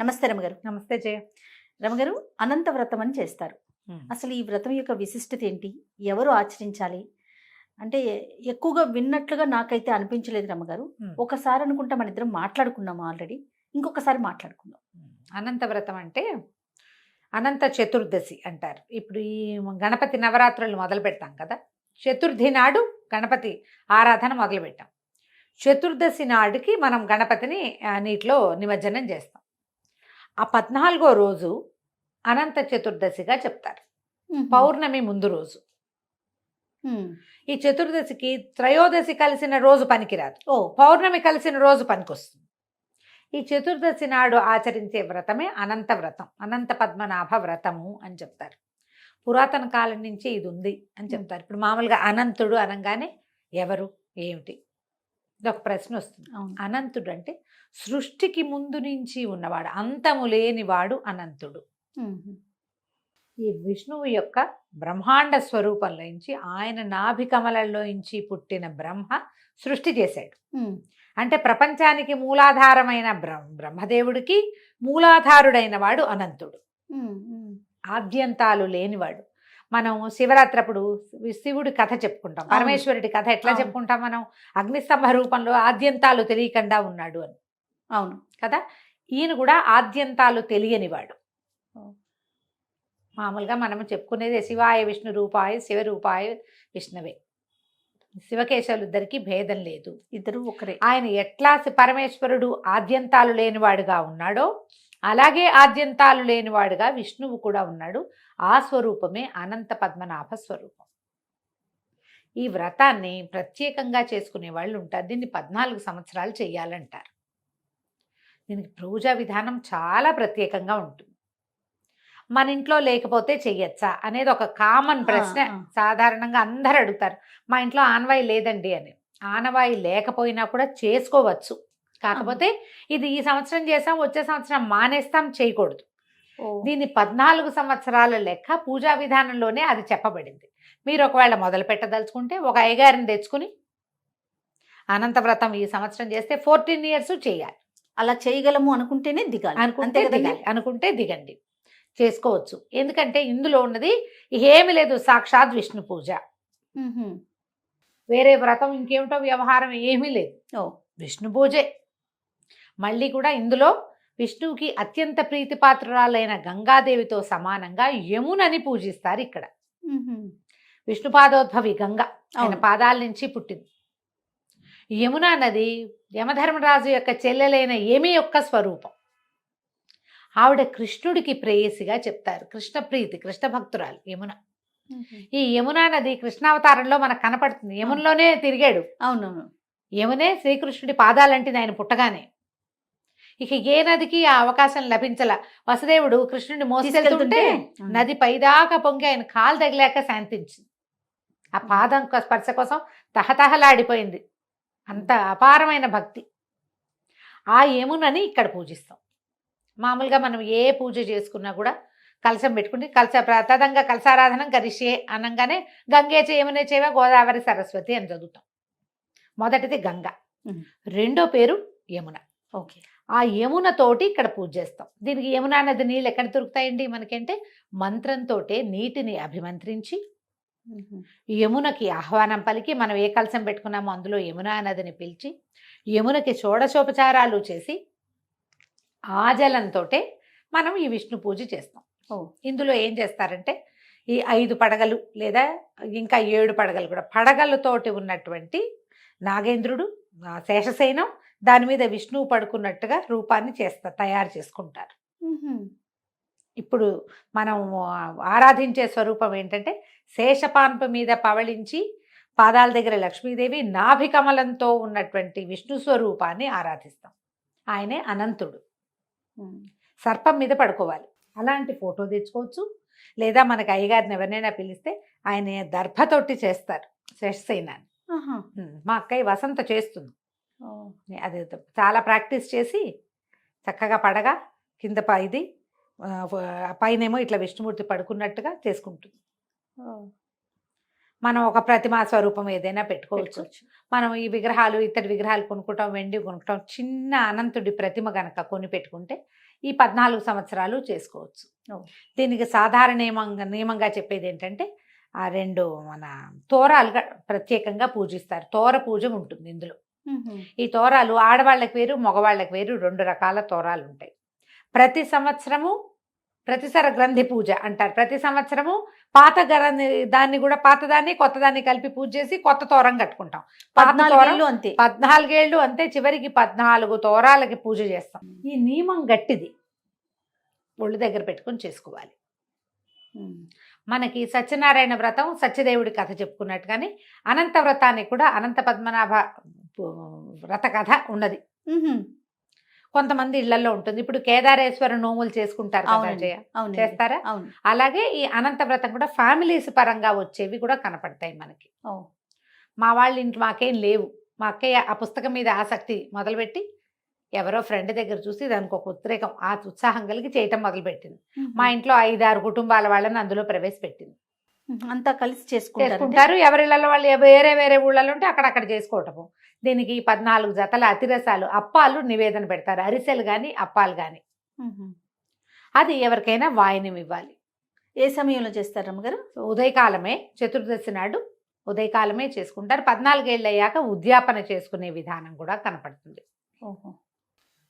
నమస్తే రమగారు. నమస్తే జయ. రమగారు అనంత వ్రతం అని చేస్తారు. అసలు ఈ వ్రతం యొక్క విశిష్టత ఏంటి? ఎవరు ఆచరించాలి? అంటే ఎక్కువగా విన్నట్లుగా నాకైతే అనిపించలేదు రమ్మగారు Hmm. ఒకసారి అనుకుంటా మన ఇద్దరం మాట్లాడుకున్నాం ఆల్రెడీ. ఇంకొకసారి మాట్లాడుకుందాం అనంత వ్రతం అంటే అనంత చతుర్దశి అంటారు. ఇప్పుడు ఈ గణపతి నవరాత్రులు మొదలు పెడతాం కదా? చతుర్థి నాడు గణపతి ఆరాధన మొదలు పెట్టాం. చతుర్దశి నాడుకి మనం గణపతిని నీటిలో నిమజ్జనం చేస్తాం. ఆ పద్నాలుగో రోజు అనంత చతుర్దశిగా చెప్తారు. పౌర్ణమి ముందు రోజు. ఈ చతుర్దశికి త్రయోదశి కలిసిన రోజు పనికిరాదు. ఓ. పౌర్ణమి కలిసిన రోజు పనికొస్తుంది. ఈ చతుర్దశి నాడు ఆచరించే వ్రతమే అనంత వ్రతం. అనంత పద్మనాభ వ్రతము అని చెప్తారు. పురాతన కాలం నుంచి ఇది ఉంది అని చెప్తారు. ఇప్పుడు మామూలుగా అనంతుడు అనగానే ఎవరు? ఏమిటి? ఒక ప్రశ్న వస్తుంది అనంతుడు అంటే సృష్టికి ముందు నుంచి ఉన్నవాడు అంతము లేనివాడు అనంతుడు. ఈ విష్ణువు యొక్క బ్రహ్మాండ స్వరూపంలో నుంచి ఆయన నాభి కమలంలో నుంచి పుట్టిన బ్రహ్మ సృష్టి చేశాడు. అంటే ప్రపంచానికి మూలాధారమైన బ్రహ్మ బ్రహ్మదేవుడికి మూలాధారుడైన వాడు అనంతుడు. ఆద్యంతాలు లేనివాడు మనం శివరాత్రి అప్పుడు శివుడి కథ చెప్పుకుంటాం. పరమేశ్వరుడి కథ ఎట్లా. చెప్పుకుంటాం మనం? అగ్నిస్తంభ రూపంలో ఆద్యంతాలు తెలియకుండా ఉన్నాడు అని. అవును. కదా? ఈయన కూడా ఆద్యంతాలు తెలియనివాడు. మామూలుగా మనం చెప్పుకునేది శివాయ విష్ణు రూపాయ శివరూపాయ విష్ణువే. శివకేశవులు ఇద్దరికి భేదం లేదు. ఇద్దరు ఒకరే. ఆయన ఎట్లా పరమేశ్వరుడు ఆద్యంతాలు లేనివాడుగా ఉన్నాడో అలాగే ఆద్యంతాలు లేనివాడుగా విష్ణువు కూడా ఉన్నాడు. ఆ స్వరూపమే అనంత పద్మనాభ స్వరూపం. ఈ వ్రతాన్ని ప్రత్యేకంగా చేసుకునే వాళ్ళు ఉంటారు. దీన్ని పద్నాలుగు సంవత్సరాలు చేయాలంటారు దీనికి పూజా విధానం చాలా ప్రత్యేకంగా ఉంటుంది. మన ఇంట్లో లేకపోతే చెయ్యొచ్చా అనేది ఒక కామన్ ప్రశ్న. సాధారణంగా అందరు అడుగుతారు. మా ఇంట్లో ఆనవాయి లేదండి అని. ఆనవాయి లేకపోయినా కూడా చేసుకోవచ్చు. కాకపోతే ఇది ఈ సంవత్సరం చేసాం వచ్చే సంవత్సరం మానేస్తాం చేయకూడదు. ఓ. దీని పద్నాలుగు సంవత్సరాల లెక్క పూజా విధానంలోనే అది చెప్పబడింది. మీరు ఒకవేళ మొదలు పెట్టదలుచుకుంటే ఒక అయ్యగారిని తెచ్చుకుని అనంత వ్రతం ఈ సంవత్సరం చేస్తే ఫోర్టీన్ ఇయర్స్ చేయాలి. అలా చేయగలము అనుకుంటేనే దిగాలి. అనుకుంటే దిగాలి. అనుకుంటే దిగండి. చేసుకోవచ్చు. ఎందుకంటే ఇందులో ఉన్నది ఏమి లేదు సాక్షాత్ విష్ణు పూజ. వేరే వ్రతం ఇంకేమిటో వ్యవహారం ఏమీ లేదు. ఓ. విష్ణు పూజే. మళ్ళీ కూడా ఇందులో విష్ణువుకి అత్యంత ప్రీతిపాత్రురాలైన గంగాదేవితో సమానంగా యమునని పూజిస్తారు ఇక్కడ. విష్ణుపాదోద్భవి గంగ ఆయన. పాదాల నుంచి పుట్టింది. యమున నది యమధర్మరాజు యొక్క చెల్లెలైన ఏమి యొక్క స్వరూపం. ఆవిడ కృష్ణుడికి ప్రేయసిగా చెప్తారు. కృష్ణ ప్రీతి కృష్ణ భక్తురాలు యమున. ఈ యమునా నది కృష్ణావతారంలో మనకు కనపడుతుంది. యమునలోనే తిరిగాడు. అవునవును. యమునే శ్రీకృష్ణుడి పాదాలంటిది ఆయన పుట్టగానే. ఇక ఏ నదికి ఆ అవకాశం లభించల. వసుదేవుడు కృష్ణుడిని మోసుకెళ్తుంటే తీసుకెళ్తుంటే? నది పైదాకా పొంగి ఆయన కాలు తగిలాక శాంతించింది. ఆ పాదం స్పర్శ కోసం తహతహలాడిపోయింది. అంత అపారమైన భక్తి. ఆ యమునని ఇక్కడ పూజిస్తాం. మామూలుగా మనం ఏ పూజ చేసుకున్నా కూడా కలశం పెట్టుకుని కలశ ప్రతదంగా కలశారాధనం గరిషే అనగానే గంగే చేయమనే చేవ గోదావరి సరస్వతి అని చదువుతాం. మొదటిది గంగ. రెండో పేరు యమున. ఓకే. ఆ యమున తోటి ఇక్కడ పూజ చేస్తాం దీనికి యమునా నది నీళ్ళు ఎక్కడ దొరుకుతాయండి మనకంటే మంత్రంతో నీటిని అభిమంత్రించి. యమునకి ఆహ్వానం పలికి మనం ఏ కలశం పెట్టుకున్నామో అందులో యమునా నదిని పిలిచి యమునకి షోడశోపచారాలు చేసి ఆ జలంతో మనం ఈ విష్ణు పూజ చేస్తాం ఓ. ఇందులో ఏం చేస్తారంటే ఈ ఐదు పడగలు లేదా ఇంకా ఏడు పడగలు కూడా పడగలతోటి ఉన్నటువంటి నాగేంద్రుడు ఆ శేషశయనం దాని మీద విష్ణువు పడుకున్నట్టుగా రూపాన్ని చేస్తా తయారు చేసుకుంటారు. ఇప్పుడు మనం ఆరాధించే స్వరూపం ఏంటంటే శేషపాన్ప మీద పవళించి పాదాల దగ్గర లక్ష్మీదేవి నాభికమలంతో ఉన్నటువంటి విష్ణు స్వరూపాన్ని ఆరాధిస్తాం. ఆయనే అనంతుడు. సర్పం మీద పడుకోవాలి. అలాంటి ఫోటో తెచ్చుకోవచ్చు. లేదా మనకి అయ్యగారిని ఎవరినైనా పిలిస్తే ఆయన దర్భతోటి చేస్తారు శేషసేనాన్ని మా అక్కయ్య వసంత చేస్తుంది. అది చాలా ప్రాక్టీస్ చేసి చక్కగా పడగా కింద ఇది పైనేమో ఇట్లా విష్ణుమూర్తి పడుకున్నట్టుగా చేసుకుంటుంది. మనం ఒక ప్రతిమా స్వరూపం ఏదైనా పెట్టుకోవచ్చు మనం ఈ విగ్రహాలు ఇతడి విగ్రహాలు కొనుక్కుంటాం వెండి కొనుక్కుంటాం చిన్న అనంతుడి ప్రతిమ గనక కొని పెట్టుకుంటే ఈ పద్నాలుగు సంవత్సరాలు చేసుకోవచ్చు. దీనికి సాధారణ నియమంగా నియమంగా చెప్పేది ఏంటంటే ఆ రెండు మన తోరాలుగా ప్రత్యేకంగా పూజిస్తారు తోర పూజ ఉంటుంది ఇందులో. ఈ తోరాలు ఆడవాళ్ళకి వేరు మగవాళ్ళకి వేరు రెండు రకాల తోరాలు ఉంటాయి ప్రతి సంవత్సరము ప్రతిసర గ్రంథి పూజ అంటారు. ప్రతి సంవత్సరము పాత గ్రంథి దాన్ని కూడా పాత దాన్ని కొత్త దాన్ని కలిపి పూజ చేసి కొత్త తోరం కట్టుకుంటాం. పద్నాలుగేళ్ళు అంతే. పద్నాలుగేళ్ళు అంతే చివరికి పద్నాలుగు తోరాలకి పూజ చేస్తాం. ఈ నియమం గట్టిది. ఒళ్ళు దగ్గర పెట్టుకొని చేసుకోవాలి. మనకి సత్యనారాయణ వ్రతం సత్యదేవుడి కథ చెప్పుకున్నట్టుగానే అనంత వ్రతానికి కూడా అనంత పద్మనాభ పు- వ్రత కథ ఉన్నది. కొంతమంది ఇళ్ళలో ఉంటుంది. ఇప్పుడు కేదారేశ్వర నోములు చేసుకుంటారు చేస్తారా? అవును. అలాగే ఈ అనంత వ్రతం కూడా ఫ్యామిలీస్ పరంగా వచ్చేవి కూడా కనపడతాయి మనకి. మా వాళ్ళ ఇంటి మాకేం లేవు. మా అక్కయ్య ఆ పుస్తకం మీద ఆసక్తి మొదలుపెట్టి ఎవరో ఫ్రెండ్ దగ్గర చూసి దానికి ఒక ఉద్రేకం ఆ ఉత్సాహం కలిగి చేయటం మొదలుపెట్టింది. మా ఇంట్లో ఐదారు కుటుంబాల వాళ్ళని అందులో ప్రవేశపెట్టింది. అంతా కలిసి చేసుకుంటారు. ఎవరిళ్ళలో వాళ్ళు వేరే వేరే ఊళ్ళలో ఉంటే అక్కడక్కడ చేసుకోవటము. దీనికి పద్నాలుగు జతల అతిరసాలు అప్పాలు నివేదన పెడతారు. అరిసెలు కానీ అప్పాలు కానీ అది ఎవరికైనా వాయినం ఇవ్వాలి. ఏ సమయంలో చేస్తారు రమ్మగారు ఉదయకాలమే చతుర్దశి నాడు ఉదయకాలమే చేసుకుంటారు. పద్నాలుగేళ్ళు అయ్యాక ఉద్యాపన చేసుకునే విధానం కూడా కనపడుతుంది.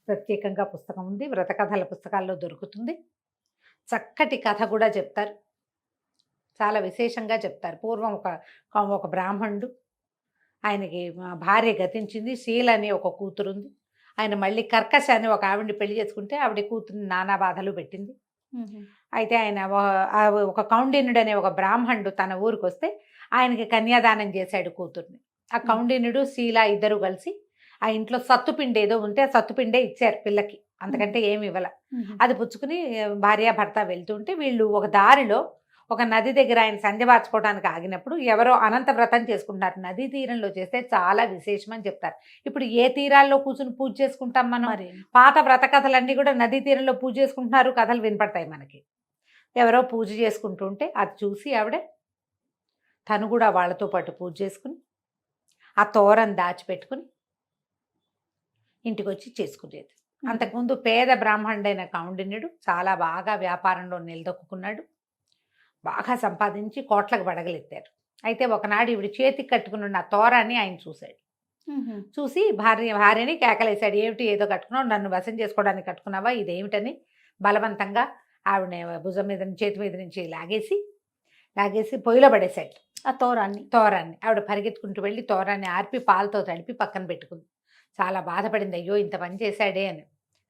ప్రత్యేకంగా పుస్తకం ఉంది. వ్రత కథల పుస్తకాల్లో దొరుకుతుంది. చక్కటి కథ కూడా చెప్తారు. చాలా విశేషంగా చెప్తారు. పూర్వం ఒక ఒక బ్రాహ్మణుడు ఆయనకి భార్య గతించింది. శీల అని ఒక కూతురుంది. ఆయన మళ్ళీ కర్కశ అని ఒక ఆవిడని పెళ్ళి చేసుకుంటే ఆవిడ కూతురుని నానా బాధలు పెట్టింది. అయితే ఆయన ఒక కౌండిన్యుడు అనే ఒక బ్రాహ్మణుడు తన ఊరికి వస్తే ఆయనకి కన్యాదానం చేశాడు కూతుర్ని. ఆ కౌండిన్యుడు శీల ఇద్దరు కలిసి ఆ ఇంట్లో సత్తుపిండి ఏదో ఉంటే ఆ సత్తుపిండే ఇచ్చారు పిల్లకి. అంతకంటే ఏమి ఇవ్వాల. అది పుచ్చుకుని భార్య భర్త వెళ్తుంటే వీళ్ళు ఒక దారిలో ఒక నది దగ్గర ఆయన సంధ్య వార్చుకోవడానికి ఆగినప్పుడు ఎవరో అనంత వ్రతం చేసుకుంటున్నారు. నదీ తీరంలో చేస్తే చాలా విశేషం అని చెప్తారు. ఇప్పుడు ఏ తీరాల్లో కూర్చుని పూజ చేసుకుంటాం మనం? మరి పాత వ్రత కథలన్నీ కూడా నదీ తీరంలో పూజ చేసుకుంటున్నారు. కథలు వినపడతాయి మనకి. ఎవరో పూజ చేసుకుంటుంటే అది చూసి ఆవిడ తను కూడా వాళ్ళతో పాటు పూజ చేసుకుని ఆ తోరం దాచిపెట్టుకుని ఇంటికి వచ్చి చేసుకునేది అంతకుముందు పేద బ్రాహ్మణుడైన కౌండిన్యుడు చాలా బాగా వ్యాపారంలో నిలదొక్కున్నాడు. బాగా సంపాదించి కోట్లకు బడగలెత్తారు. అయితే ఒకనాడు ఇవిడి చేతికి కట్టుకుని ఉన్న ఆ తోరాన్ని ఆయన చూశాడు. చూసి భార్య భార్యని కేకలేశాడు. ఏమిటి ఏదో కట్టుకున్నావు? నన్ను వశం చేసుకోవడానికి కట్టుకున్నావా? ఇదేమిటని? బలవంతంగా ఆవిడ భుజం మీద చేతి మీద నుంచి లాగేసి లాగేసి పొయ్యిలో పడేశాడు. ఆ తోరాన్ని. తోరాన్ని. ఆవిడ పరిగెత్తుకుంటూ వెళ్ళి తోరాన్ని ఆర్పి పాలతో తడిపి పక్కన పెట్టుకుంది. చాలా బాధపడింది అయ్యో ఇంత పని చేశాడే అని.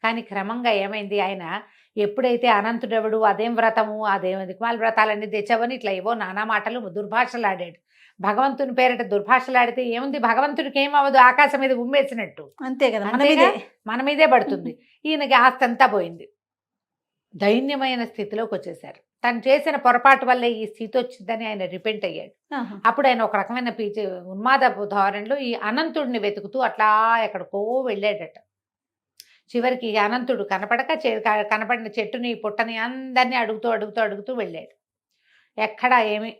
కానీ క్రమంగా ఏమైంది? ఆయన ఎప్పుడైతే అనంతుడెవడు అదేం వ్రతము అదేం దిక్మాల వ్రతాలన్నీ తెచ్చావని ఇట్లా ఏవో నానా మాటలు దుర్భాషలాడాడు. భగవంతుని పేరిట దుర్భాషలాడితే ఏముంది? భగవంతుడికి ఏమవ్వదు ఆకాశం మీద ఉమ్మేసినట్టు. అంతే కదా మన మన మీదే పడుతుంది. ఈయనకి ఆస్తి అంతా పోయింది. దైన్యమైన స్థితిలోకి వచ్చేసారు. తను చేసిన పొరపాటు వల్లే ఈ స్థితి వచ్చిందని ఆయన రిపెంట్ అయ్యాడు. అప్పుడు ఆయన ఒక రకమైన పీచి ఉన్మాద ధోరణిలో ఈ అనంతుడిని వెతుకుతూ అట్లా ఎక్కడికో వెళ్ళాడట. చివరికి అనంతుడు కనపడక క- కనపడిన చెట్టుని పుట్టని అందరినీ అడుగుతూ అడుగుతూ అడుగుతూ వెళ్ళాడు. ఎక్కడా ఏమీ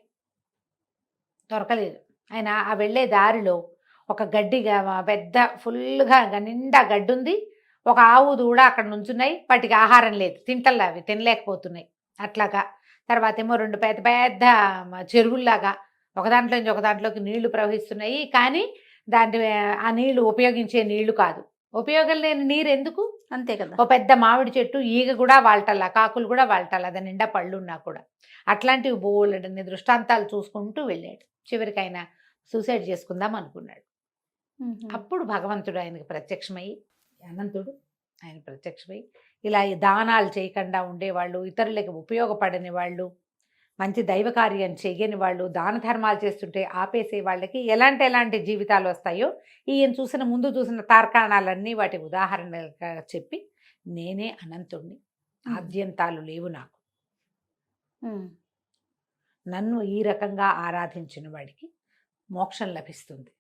దొరకలేదు. ఆయన ఆ వెళ్ళే దారిలో ఒక గడ్డిగా పెద్ద ఫుల్గా నిండా గడ్డి ఉంది ఒక ఆవు దూడ అక్కడ నుంచున్నాయి. వాటికి ఆహారం లేదు. తింటల్లా అవి తినలేకపోతున్నాయి. అట్లాగా తర్వాత ఏమో రెండు పెద్ద పెద్ద చెరువుల్లాగా ఒక దాంట్లో నుంచి ఒక దాంట్లోకి నీళ్ళు ప్రవహిస్తున్నాయి. కానీ దాంట్లో ఆ నీళ్ళు ఉపయోగించే నీళ్ళు కాదు. ఉపయోగం లేని నీరు ఎందుకు అంతే కదా. ఒక పెద్ద మామిడి చెట్టు ఈగ కూడా వాళ్టల్లా కాకులు కూడా వాళ్టల్లా అది నిండా పళ్ళు ఉన్నా కూడా. అట్లాంటివి బోలెడన్ని దృష్టాంతాలు చూసుకుంటూ వెళ్ళాడు. చివరికి ఆయన సూసైడ్ చేసుకుందాం అనుకున్నాడు. అప్పుడు భగవంతుడు ఆయనకు ప్రత్యక్షమై అనంతుడు ఆయన ప్రత్యక్షమై ఇలా దానాలు చేయకుండా ఉండేవాళ్ళు ఇతరులకు ఉపయోగపడని వాళ్ళు మంచి దైవ కార్యం చేయని వాళ్ళు దాన ధర్మాలు చేస్తుంటే ఆపేసే వాళ్ళకి ఎలాంటి ఎలాంటి జీవితాలు వస్తాయో ఈయన చూసిన ముందు చూసిన తార్కాణాలన్నీ వాటి ఉదాహరణలుగా చెప్పి నేనే అనంతుణ్ణి. ఆద్యంతాలు లేవు నాకు. నన్ను ఈ రకంగా ఆరాధించిన వాడికి మోక్షం లభిస్తుంది.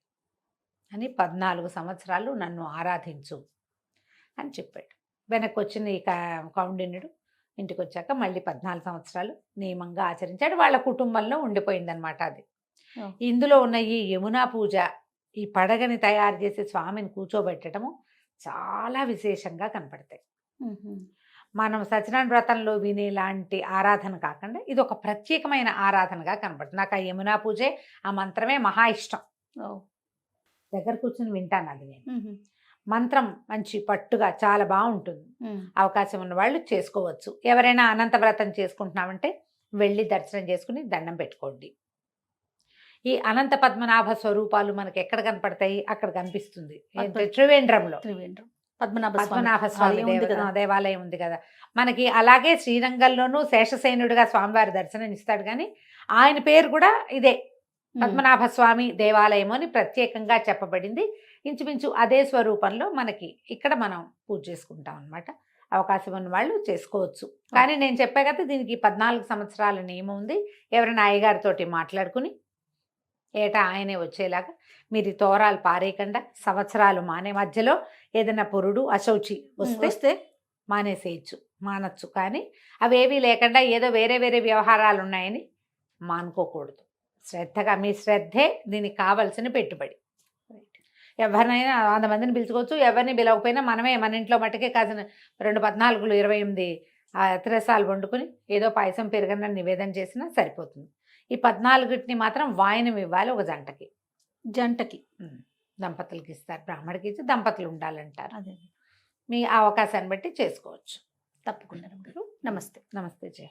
అని పద్నాలుగు సంవత్సరాలు నన్ను ఆరాధించు అని చెప్పాడు. వెనక్కి వచ్చిన ఈ కౌండిన్యుడు ఇంటికి వచ్చాక మళ్ళీ పద్నాలుగు సంవత్సరాలు నియమంగా ఆచరించాడు వాళ్ళ కుటుంబంలో ఉండిపోయిందనమాట అది. ఇందులో ఉన్న ఈ యమునా పూజ ఈ పడగని తయారు చేసి స్వామిని కూర్చోబెట్టడము చాలా విశేషంగా కనపడతాయి. మనం సత్యనారాయణ వ్రతంలో వినే లాంటి ఆరాధన కాకుండా ఇది ఒక ప్రత్యేకమైన ఆరాధనగా కనపడుతుంది నాకు ఆ యమునా పూజే ఆ మంత్రమే మహా ఇష్టం. దగ్గర కూర్చొని వింటాను అది నేను. మంత్రం మంచి పట్టుగా చాలా బాగుంటుంది. అవకాశం ఉన్న వాళ్ళు చేసుకోవచ్చు. ఎవరైనా అనంత వ్రతం చేసుకుంటున్నామంటే వెళ్ళి దర్శనం చేసుకుని దండం పెట్టుకోండి. ఈ అనంత పద్మనాభ స్వరూపాలు మనకి ఎక్కడ కనపడతాయి? అక్కడ కనిపిస్తుంది. త్రివేంద్రంలో. త్రివేంద్రం. పద్మనాభ స్వామి పద్మనాభ దేవాలయం ఉంది కదా. మనకి అలాగే శ్రీరంగంలోనూ శేషసేనుడిగా స్వామివారి దర్శనం ఇస్తాడు కానీ ఆయన పేరు కూడా ఇదే. ఉమ్. పద్మనాభ స్వామి దేవాలయం అని ప్రత్యేకంగా చెప్పబడింది. ఇంచుమించు అదే స్వరూపంలో మనకి ఇక్కడ మనం పూజ చేసుకుంటాం అనమాట అవకాశం ఉన్న వాళ్ళు చేసుకోవచ్చు. కానీ నేను చెప్పా కదా దీనికి పద్నాలుగు సంవత్సరాల నియమం ఉంది. ఎవరైనా అయ్యగారితోటి మాట్లాడుకుని ఏటా ఆయనే వచ్చేలాగా మీరు తోరాలు పారేయకుండా సంవత్సరాలు మానే మధ్యలో ఏదైనా పురుడు అశౌచి వస్తే వస్తే మానేసేయచ్చు మానచ్చు. కానీ అవేవీ లేకుండా ఏదో వేరే వేరే వ్యవహారాలు ఉన్నాయని మానుకోకూడదు. శ్రద్ధగా మీ శ్రద్ధే దీనికి కావలసిన పెట్టుబడి. ఎవరినైనా వంద మందిని పిలుచుకోవచ్చు. ఎవరిని పిలవకపోయినా మనమే మన ఇంట్లో మట్టుకే కాసిన రెండు పద్నాలుగులు ఇరవై ఎనిమిది తిరసాలు వండుకుని ఏదో పాయసం పెరగన నివేదన చేసినా సరిపోతుంది. ఈ పద్నాలుగుటిని మాత్రం వాయనం ఇవ్వాలి ఒక జంటకి. జంటకి. దంపతులకి ఇస్తారు. బ్రాహ్మడికి ఇచ్చి దంపతులు ఉండాలంటారు. అదే. మీ అవకాశాన్ని బట్టి చేసుకోవచ్చు. తప్పకుండా. నమస్తే. నమస్తే జయ.